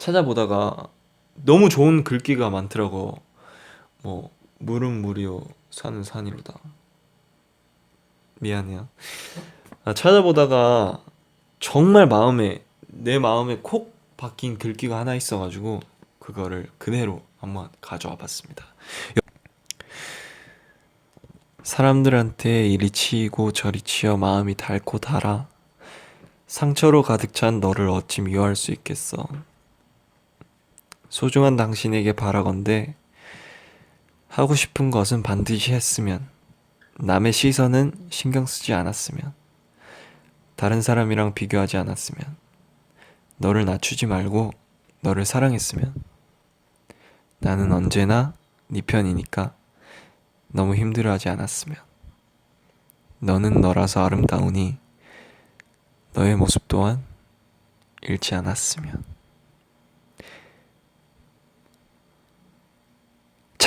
찾아보다가 너무 좋은 글귀가 많더라고. 뭐 물은 물이요 산은 산이로다. 미안해요. 아, 찾아보다가 정말 마음에 내 마음에 콕 박힌 글귀가 하나 있어가지고 그거를 그대로 한번 가져와 봤습니다. 사람들한테 이리 치이고 저리 치여 마음이 닳고 달아 상처로 가득 찬 너를 어찌 미워할 수 있겠어. 소중한 당신에게 바라건대 하고 싶은 것은 반드시 했으면 남의 시선은 신경 쓰지 않았으면 다른 사람이랑 비교하지 않았으면 너를 낮추지 말고 너를 사랑했으면 나는 언제나 네 편이니까 너무 힘들어하지 않았으면 너는 너라서 아름다우니 너의 모습 또한 잃지 않았으면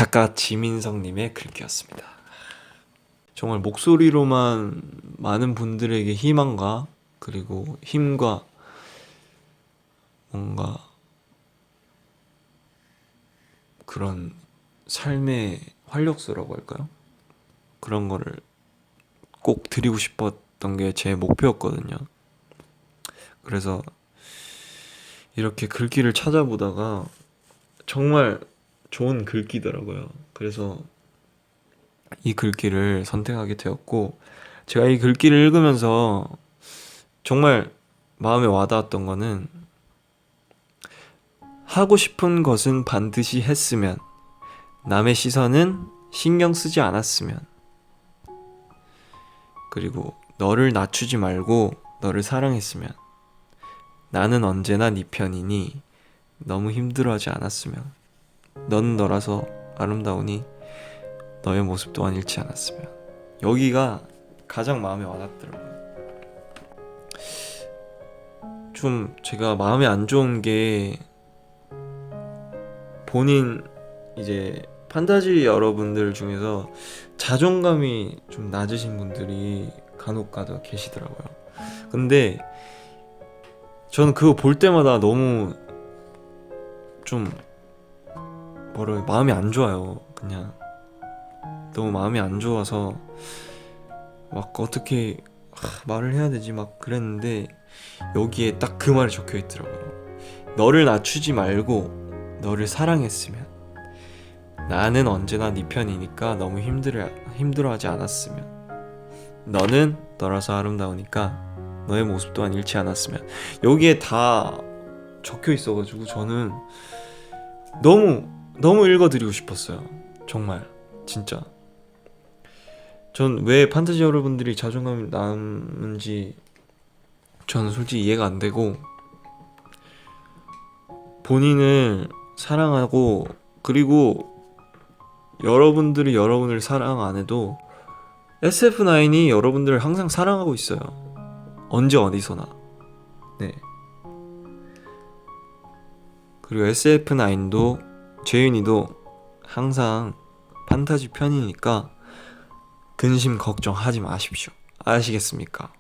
작가 지민성님의 글귀였습니다. 정말 목소리로만 많은 분들에게 희망과 그리고 힘과 뭔가 그런 삶의 활력소라고 할까요? 그런 거를 꼭 드리고 싶었던 게 제 목표였거든요. 그래서 이렇게 글귀를 찾아보다가 정말 좋은 글귀더라고요. 그래서 이 글귀를 선택하게 되었고 제가 이 글귀를 읽으면서 정말 마음에 와닿았던 거는 하고 싶은 것은 반드시 했으면 남의 시선은 신경 쓰지 않았으면 그리고 너를 낮추지 말고 너를 사랑했으면 나는 언제나 네 편이니 너무 힘들어하지 않았으면 넌 너라서 아름다우니 너의 모습 또한 잃지 않았으면 여기가 가장 마음에 와닿더라고요. 좀 제가 마음에 안 좋은 게 본인 이제 판타지 여러분들 중에서 자존감이 좀 낮으신 분들이 간혹 가다 계시더라고요. 근데 저는 그거 볼 때마다 너무 좀 뭐라 마음이 안 좋아요. 그냥 너무 마음이 안 좋아서 막 어떻게 하, 말을 해야 되지 막 그랬는데 여기에 딱 그 말이 적혀 있더라고요. 너를 낮추지 말고 너를 사랑했으면 나는 언제나 네 편이니까 너무 힘들어 힘들어하지 않았으면 너는 너라서 아름다우니까 너의 모습 또한 잃지 않았으면 여기에 다 적혀 있어가지고 저는 너무 너무 읽어드리고 싶었어요. 정말 진짜. 전 왜 판타지 여러분들이 자존감이 남는지 저는 솔직히 이해가 안 되고 본인을 사랑하고 그리고 여러분들이 여러분을 사랑 안 해도 SF9이 여러분들을 항상 사랑하고 있어요. 언제 어디서나. 네. 그리고 SF9도 재윤이도 항상 판타지 편이니까 근심 걱정하지 마십시오. 아시겠습니까?